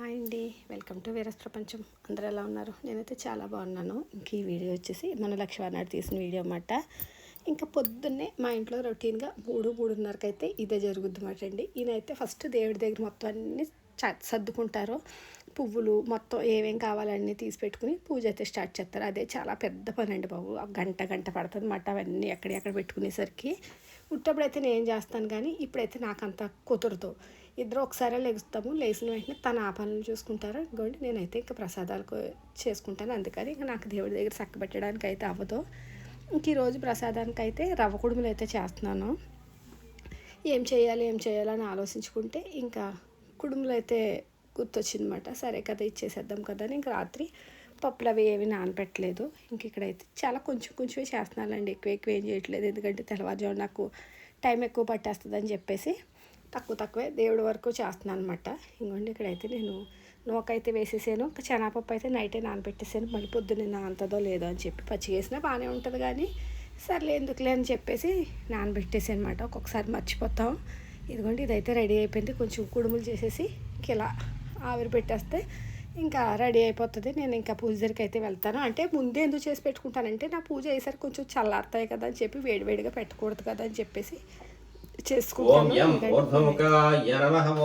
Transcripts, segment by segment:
Hi అండి. Welcome to వీరస్ ప్రపంచం. అందరూ ఎలా ఉన్నారు? నేనైతే చాలా బాగున్నాను. ఇంక ఈ వీడియో వచ్చేసి మన లక్ష్మణాడు తీసిన వీడియో అన్నమాట. ఇంకా పొద్దున్నే మా ఇంట్లో రొటీన్గా మూడు మూడున్నరకు అయితే ఇదే జరుగుద్ది అన్నమాట అండి. ఈయనైతే ఫస్ట్ దేవుడి దగ్గర మొత్తం అన్నీ చ- సర్దుకుంటారు. పువ్వులు మొత్తం ఏమేం కావాలన్నీ తీసి పెట్టుకుని పూజ అయితే స్టార్ట్ చేస్తారు. అదే చాలా పెద్ద పని అండి బాబు గంట గంట పడుతుంది అన్నమాట అవన్నీ ఎక్కడెక్కడ పెట్టుకునేసరికి. ఉట్టప్పుడైతే నేను ఏం చేస్తాను కానీ ఇప్పుడైతే నాకు అంత కుదరదు. ఇద్దరు ఒకసారి లెగుస్తాము. లేచిన వెంటనే తన ఆ పనులు చూసుకుంటారు. ఇంకోటి నేనైతే ఇంకా ప్రసాదాలకు చేసుకుంటాను. అందుకని ఇంకా నాకు దేవుడి దగ్గర చక్కబెట్టడానికి అయితే అవ్వదు. ఇంక ఈరోజు ప్రసాదానికి అయితే రవ్వ కుడుములు అయితే చేస్తున్నాను. ఏం చేయాలి ఏం చేయాలని ఆలోచించుకుంటే ఇంకా కుడుములు అయితే గుర్తొచ్చిందన్నమాట. సరే కదా ఇచ్చేసేద్దాం కదా అని. ఇంకా రాత్రి పప్పులు అవి ఏవి నానపెట్టలేదు ఇంక ఇక్కడైతే చాలా కొంచెం కొంచెమే చేస్తున్నానండి. ఎక్కువ ఎక్కువ ఏం చేయట్లేదు. ఎందుకంటే తెల్లవారుజాము నాకు టైం ఎక్కువ పట్టేస్తుందని చెప్పేసి తక్కువ తక్కువే దేవుడి వరకు చేస్తున్నాను అనమాట ఇంకోండి ఇక్కడైతే నేను నూకైతే వేసేసాను. ఇంకా శనగపప్పు అయితే నైటే నానబెట్టేసాను. మళ్ళీ పొద్దున్న నానంతదో లేదో అని చెప్పి పచ్చి వేసినా బాగానే ఉంటుంది కానీ సర్లే ఎందుకులే అని చెప్పేసి నానబెట్టేసి అనమాట ఒక్కొక్కసారి మర్చిపోతాం. ఇదిగోండి ఇదైతే రెడీ అయిపోయింది. కొంచెం కుడుములు చేసేసి ఇంక ఇలా ఆవిరి పెట్టేస్తే ఇంకా రెడీ అయిపోతుంది. నేను ఇంకా పూజ దగ్గరికి అయితే వెళ్తాను. అంటే ముందే ఎందుకు చేసి పెట్టుకుంటానంటే నా పూజ అయ్యేసరికి కొంచెం చల్లారుతాయి కదా అని చెప్పి వేడివేడిగా పెట్టకూడదు కదా అని చెప్పేసి చేసుకుంటాను.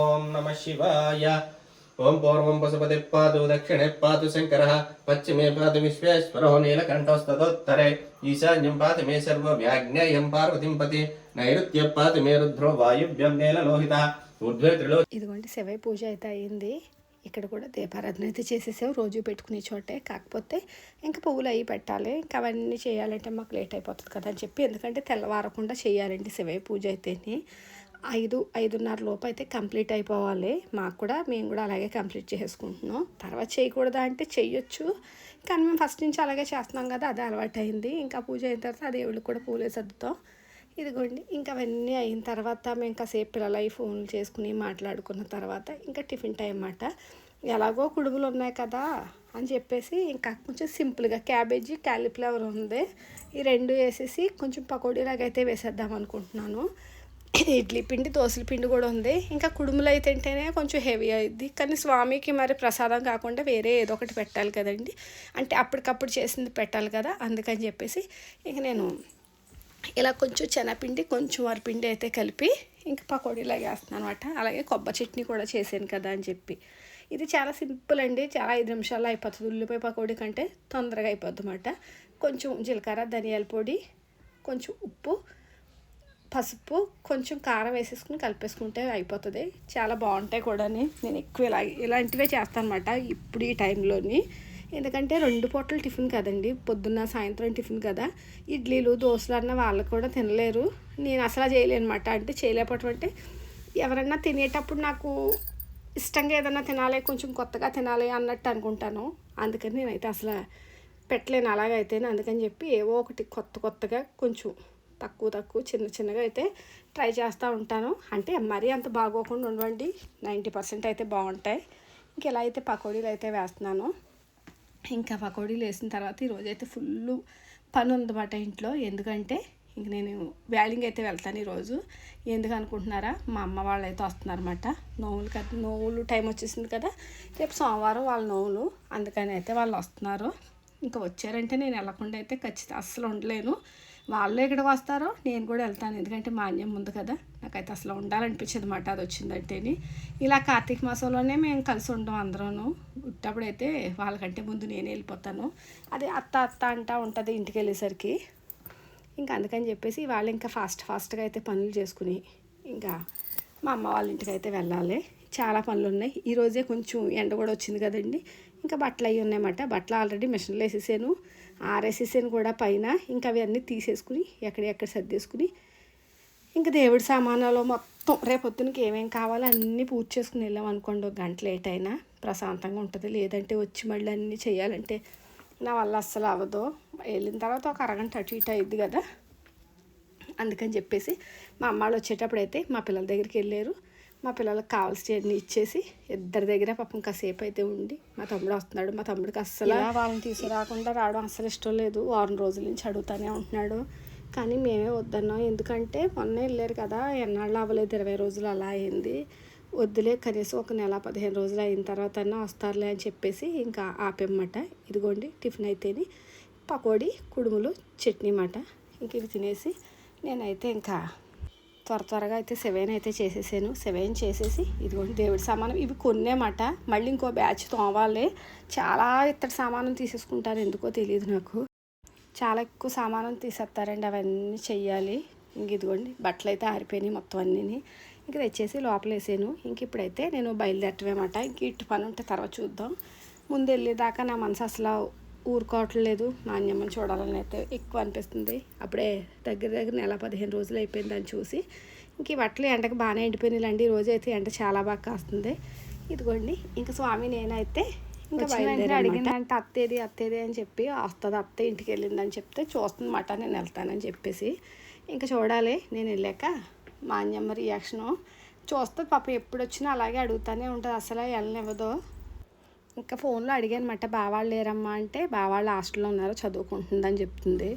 ఓం నమ. శివాయ. ఓం పూర్వం పశుపతి పాదు దక్షిణే పాదు శంకర. పశ్చిమే పాదు విశ్వేశ్వరో నీలకంఠోస్తోత్తరే ఈశాన్యం పాదు మే సర్వ వ్యాజ్ఞేయం పార్వతిం పతి. నైరుత్య పాదు మే రుద్రో వాయువ్యం ఊర్ధ్వే త్రిలో ఇదిగోండి శివయ్య పూజ అయితే అయింది. ఇక్కడ కూడా దీపారాధన అయితే చేసేసాం రోజు పెట్టుకునే చోటే. కాకపోతే ఇంకా పువ్వులు అవి పెట్టాలి. ఇంకా అవన్నీ చేయాలంటే మాకు లేట్ అయిపోతుంది కదా అని చెప్పి. ఎందుకంటే తెల్లవారకుండా చేయాలండి శివయ్య పూజ అయితేనే. ఐదు ఐదున్నర లోపు అయితే కంప్లీట్ అయిపోవాలి. మాకు కూడా మేము కూడా అలాగే కంప్లీట్ చేసుకుంటున్నాం. తర్వాత చేయకూడదా అంటే చేయొచ్చు కానీ మేము ఫస్ట్ నుంచి అలాగే చేస్తున్నాం కదా అదే అలవాటు అయింది ఇంకా పూజ అయిన తర్వాత ఆ దేవుళ్ళకి కూడా పూలే సర్దుతాం. ఇదిగోండి ఇంకా అవన్నీ అయిన తర్వాత మేము కాసేపు పిల్లలు పిల్లలై ఫోన్లు చేసుకుని మాట్లాడుకున్న తర్వాత ఇంకా టిఫిన్ టైం అన్నమాట. ఎలాగో కుడుములు ఉన్నాయి కదా అని చెప్పేసి ఇంకా కొంచెం సింపుల్గా క్యాబేజీ క్యాలీఫ్లవర్ ఉంది. ఈ రెండు వేసేసి కొంచెం పకోడీలాగైతే వేసేద్దాం అనుకుంటున్నాను. ఇడ్లీ పిండి దోశల పిండి కూడా ఉంది. ఇంకా కుడుములు అయితే తింటేనే కొంచెం హెవీ అయింది కానీ స్వామికి మరి ప్రసాదం కాకుండా వేరే ఏదో ఒకటి పెట్టాలి కదండి. అంటే అప్పటికప్పుడు చేసింది పెట్టాలి కదా అందుకని చెప్పేసి ఇంక నేను ఇలా కొంచెం శనగపిండి కొంచెం వరిపిండి అయితే కలిపి ఇంకా పకోడీలాగా వేస్తున్నాను అనమాట అలాగే కొబ్బరి చట్నీ కూడా చేశాను కదా అని చెప్పి. ఇది చాలా సింపుల్ అండి. చాలా ఐదు నిమిషాల్లో అయిపోతుంది. ఉల్లిపాయ పకోడీ కంటే తొందరగా అయిపోద్ది అనమాట కొంచెం జీలకర్ర ధనియాల పొడి కొంచెం ఉప్పు పసుపు కొంచెం కారం వేసేసుకుని కలిపేసుకుంటే అయిపోతుంది. చాలా బాగుంటాయి కూడా నేను ఎక్కువ ఇలా ఇలాంటివే చేస్తాను అనమాట ఇప్పుడు ఈ టైంలోని. ఎందుకంటే రెండు పూటలు టిఫిన్ కదండి. పొద్దున్న సాయంత్రం టిఫిన్ కదా. ఇడ్లీలు దోశలు అన్న వాళ్ళు కూడా తినలేరు. నేను అసలు చేయలేనమాట అంటే చేయలేకపోవటం అంటే ఎవరన్నా తినేటప్పుడు నాకు ఇష్టంగా ఏదైనా తినాలి కొంచెం కొత్తగా తినాలి అన్నట్టు అనుకుంటాను. అందుకని నేనైతే అసలు పెట్టలేను అలాగైతేనే అందుకని చెప్పి ఏవో ఒకటి కొత్త కొత్తగా కొంచెం తక్కువ తక్కువ చిన్న చిన్నగా అయితే ట్రై చేస్తూ ఉంటాను. అంటే మరీ అంత బాగోకుండా ఉండవండి నైంటీ పర్సెంట్ అయితే బాగుంటాయి. ఇంక ఇలా అయితే పకోడీలు అయితే వేస్తున్నాను. ఇంకా పకోడీలు వేసిన తర్వాత ఈరోజు అయితే ఫుల్ పని ఉందన్నమాట ఇంట్లో. ఎందుకంటే ఇంక నేను వ్యాలింగ్ అయితే వెళ్తాను ఈరోజు. ఎందుకు అనుకుంటున్నారా? మా అమ్మ వాళ్ళు అయితే వస్తున్నారన్నమాట. నోవులు కదా నోవులు టైం వచ్చేసింది కదా. రేపు సోమవారం వాళ్ళ నోవులు అందుకని అయితే వాళ్ళు వస్తున్నారు. ఇంకా వచ్చారంటే నేను వెళ్ళకుండా అయితే ఖచ్చితంగా అస్సలు ఉండలేను. వాళ్ళు ఎక్కడికి వస్తారో. నేను కూడా వెళ్తాను. ఎందుకంటే మాన్యం ఉంది కదా. నాకైతే అసలు ఉండాలనిపించింది మాట అది వచ్చిందంటేని. ఇలా కార్తీక మాసంలోనే మేము కలిసి ఉండం అందరూను. ఉట్టప్పుడైతే వాళ్ళకంటే ముందు నేను వెళ్ళిపోతాను. అదే అత్త అత్త అంటా ఉంటుంది ఇంటికి వెళ్ళేసరికి. ఇంకా అందుకని చెప్పేసి వాళ్ళు ఇంకా ఫాస్ట్ ఫాస్ట్గా అయితే పనులు చేసుకుని ఇంకా మా అమ్మ వాళ్ళ ఇంటికి అయితే వెళ్ళాలి. చాలా పనులు ఉన్నాయి. ఈరోజే కొంచెం ఎండ కూడా వచ్చింది కదండి. ఇంకా బట్టలు అవి ఉన్నాయన్నమాట. బట్టలు ఆల్రెడీ మిషన్లో వేసేసాను. ఆరేసేసాను కూడా పైన. ఇంకా అవి అన్నీ తీసేసుకుని ఎక్కడెక్కడ సర్దేసుకుని ఇంకా దేవుడి సామానాలు మొత్తం రేపొద్దునకి ఏమేమి కావాలో అన్నీ పూజ చేసుకుని వెళ్ళాం అనుకోండి. ఒక గంట లేట్ అయినా ప్రశాంతంగా ఉంటుంది. లేదంటే వచ్చి మళ్ళీ అన్నీ చేయాలంటే నా వల్ల అస్సలు అవ్వదు. వెళ్ళిన తర్వాత ఒక అరగంట అటు ఇటు అయింది కదా. అందుకని చెప్పేసి మా అమ్మ వాళ్ళు వచ్చేటప్పుడు అయితే మా పిల్లల దగ్గరికి వెళ్ళారు. మా పిల్లలకు కావాల్సినవన్నీ ఇచ్చేసి ఇద్దరి దగ్గర పాపం కాసేపు అయితే ఉండి మా తమ్ముడు వస్తున్నాడు. మా తమ్ముడికి అస్సలు వాళ్ళని తీసుకురాకుండా రావడం అస్సలు ఇష్టం లేదు. వారం రోజుల నుంచి అడుగుతానే ఉంటున్నాడు. కానీ మేమే వద్దన్నాం. ఎందుకంటే మొన్న వెళ్ళారు కదా ఎన్నాళ్ళు అవ్వలేదు ఇరవై రోజులు అలా అయింది. వద్దులే కనీసం ఒక నెల పదిహేను రోజులు అయిన తర్వాత వస్తారులే అని చెప్పేసి ఇంకా ఆపేమ్మట ఇదిగోండి టిఫిన్ అయితేని పకోడీ కుడుములు చట్నీ మాట. ఇంక ఇవి తినేసి నేనైతే ఇంకా త్వర త్వరగా అయితే సెవెన్ అయితే చేసేసాను. సెవెన్ చేసేసి ఇదిగోండి దేవుడి సామానం. ఇవి కొన్నేమాట. మళ్ళీ ఇంకో బ్యాచ్ తోవాలి చాలా ఇత్తడి సామానం తీసేసుకుంటారు. ఎందుకో తెలియదు నాకు. చాలా ఎక్కువ సామానం తీసేస్తారండి. అవన్నీ చెయ్యాలి. ఇంక ఇదిగోండి బట్టలు అయితే ఆరిపోయినాయి మొత్తం అన్నీ ఇంక తెచ్చేసి లోపల వేసాను. ఇంక ఇప్పుడైతే నేను బయలుదేరటమేమాట. ఇంక ఇటు పని ఉంటే తర్వాత చూద్దాం. ముందు వెళ్ళేదాకా నా మనసు అసలు ఊరుకోవట్లేదు. నాణ్యమని చూడాలని అయితే ఎక్కువ అనిపిస్తుంది. అప్పుడే దగ్గర దగ్గర నెల పదిహేను రోజులు అయిపోయింది అని చూసి ఇంక ఈ బట్టలు ఎండకు బాగానే ఎండిపోయినాయిలండి ఈ రోజు అయితే ఎండ చాలా బాగా కాస్తుంది. ఇదిగోండి ఇంకా స్వామి నేనైతే ఇంకా బయలుదేరి అడిగిందంటే అత్తేది అత్తేది అని చెప్పి వస్తుంది అత్త ఇంటికి వెళ్ళిందని చెప్తే చూస్తుందన్నమాట నేను వెళ్తానని చెప్పేసి ఇంకా చూడాలి. నేను వెళ్ళాక మా అన్యమ్మ రియాక్షను చూస్తుంది పాప ఎప్పుడు వచ్చినా అలాగే అడుగుతానే ఉంటుంది. అసలు వెళ్ళనివ్వదు. ఇంకా ఫోన్లో అడిగానమాట బావాళ్ళు లేరమ్మా అంటే బావాళ్ళు హాస్టల్లో ఉన్నారు చదువుకుంటుందని చెప్తుంది.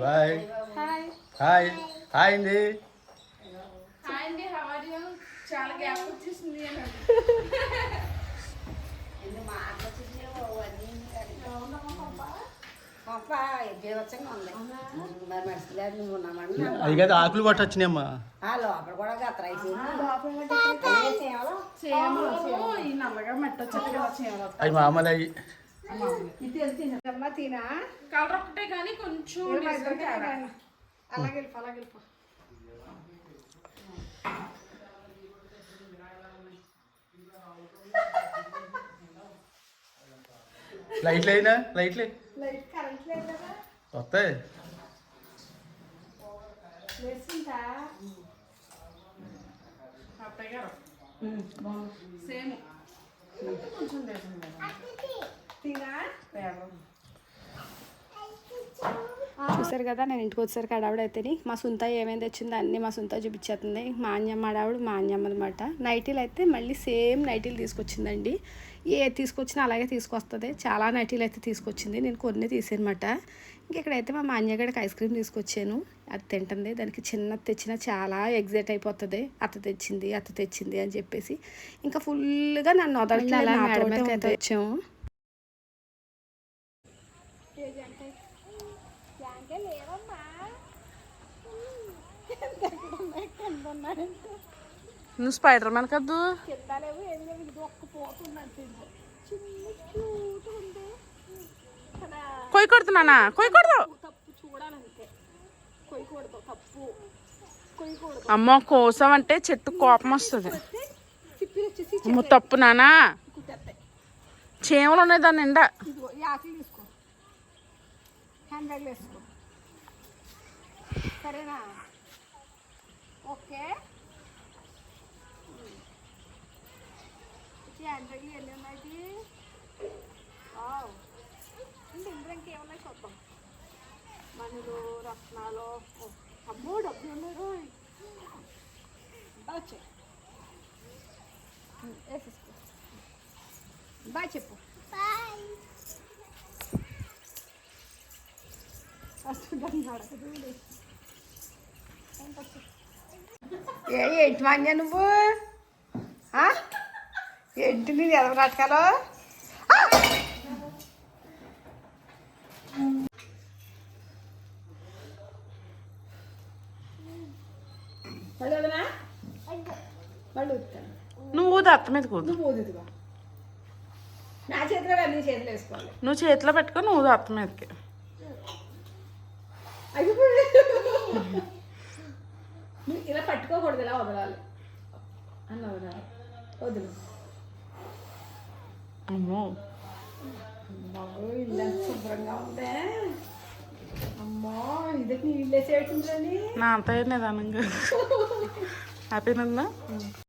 బాయ్. హాయ్. హాయ్. అండి. అండి హవాడియో చాలా గ్యాప్ వచ్చేసింది అని పంప బీభత్సంగా ఉంది మరి మనిషి లేదు నువ్వు ఉన్నామని అది కదా ఆకులు పట్టు వచ్చినాయమ్మా లోపల కూడా అవి మామూలు అవి కలర్ ఒకటే కానీ కొంచెం. అలాగే వెళ్ళిపో అలాగే లైట్లు అయినా లైట్లు లైట్ కదా వస్తాయి సేమ్ కొంచెం. తినా. చూసారు కదా నేను ఇంటికి వచ్చేసరికి ఆడావిడ అయితేని మా సొంత ఏమేమి తెచ్చిందో అన్నీ మా సొంత చూపించేస్తుంది. మా అన్యమ్మ ఆడావిడ మా అన్యమ్మ అనమాట నైటీలు అయితే మళ్ళీ సేమ్ నైటీలు తీసుకొచ్చిందండి. ఏ తీసుకొచ్చినా అలాగే తీసుకొస్తుంది. చాలా నైటీలు అయితే తీసుకొచ్చింది. నేను కొన్ని తీసానమాట ఇంకెక్కడైతే మా మాన్యగడికి ఐస్ క్రీమ్ తీసుకొచ్చాను. అది తింటుంది. దానికి చిన్నది తెచ్చినా చాలా ఎగ్జైట్ అయిపోతుంది. అత్త తెచ్చింది అత్త తెచ్చింది అని చెప్పేసి. ఇంకా ఫుల్గా నన్ను వదలట్లేదు నాతోటే వచ్చాము నువ్వు స్పైడర్ మ్యాన్ కద్దు కిందలేవు ఏం లేవు ఇది ఒక్క పోతుందంటే చిన్న క్యూట్ ఉంది. కదా కొయ్యి కొడుతున్నానా కొయ్యి కొడదు తప్పు చూడాలంతే. కొయ్యకూడదు తప్పు. కొయ్యకూడదు అమ్మో కోసం అంటే చెట్టు కోపం వస్తుంది. తిప్పి నానా చీమలు ఉన్నాయి దాని నిండా ఇదిగో ఈ ఆకులు తీసుకో హ్యాండ్ వేసుకో. సరేనా? ఓకే. ఈ హ్యాండ్ బ్యాగ్లు ఎన్ని ఉన్నాయి వావ్. ఇంకా ఇందులో ఇంకేమున్నాయి చూద్దాం. మనులు రత్నాలు. అమ్మో డబ్బులు ఉన్నారు బాగా చెప్పు. వేసేసుకో. బాయ్ చెప్పు. ఏ ఏంటి మాన్యా నువ్వు? ఏంటి నేను ఎదవ నాటకాలు? నువ్వు ఊదు అత్త మీద కూదు నువ్వు చేతిలో వేసుకోవాలి. నువ్వు చేతిలో పెట్టుకొని నువ్వు ఊదు అత్త మీదకి అయిపోయి నువ్వు ఇలా పట్టుకోకూడదు ఇలా వదలాలి. అన్న వదలాలి. వదులు. అమ్మో. బాబు ఇల్లు శుభ్రంగా ఉందే. అమ్మా ఇదకి నీళ్ళు వేసేయటం నా అంత నిదానంగా హ్యాపీగా ఉందా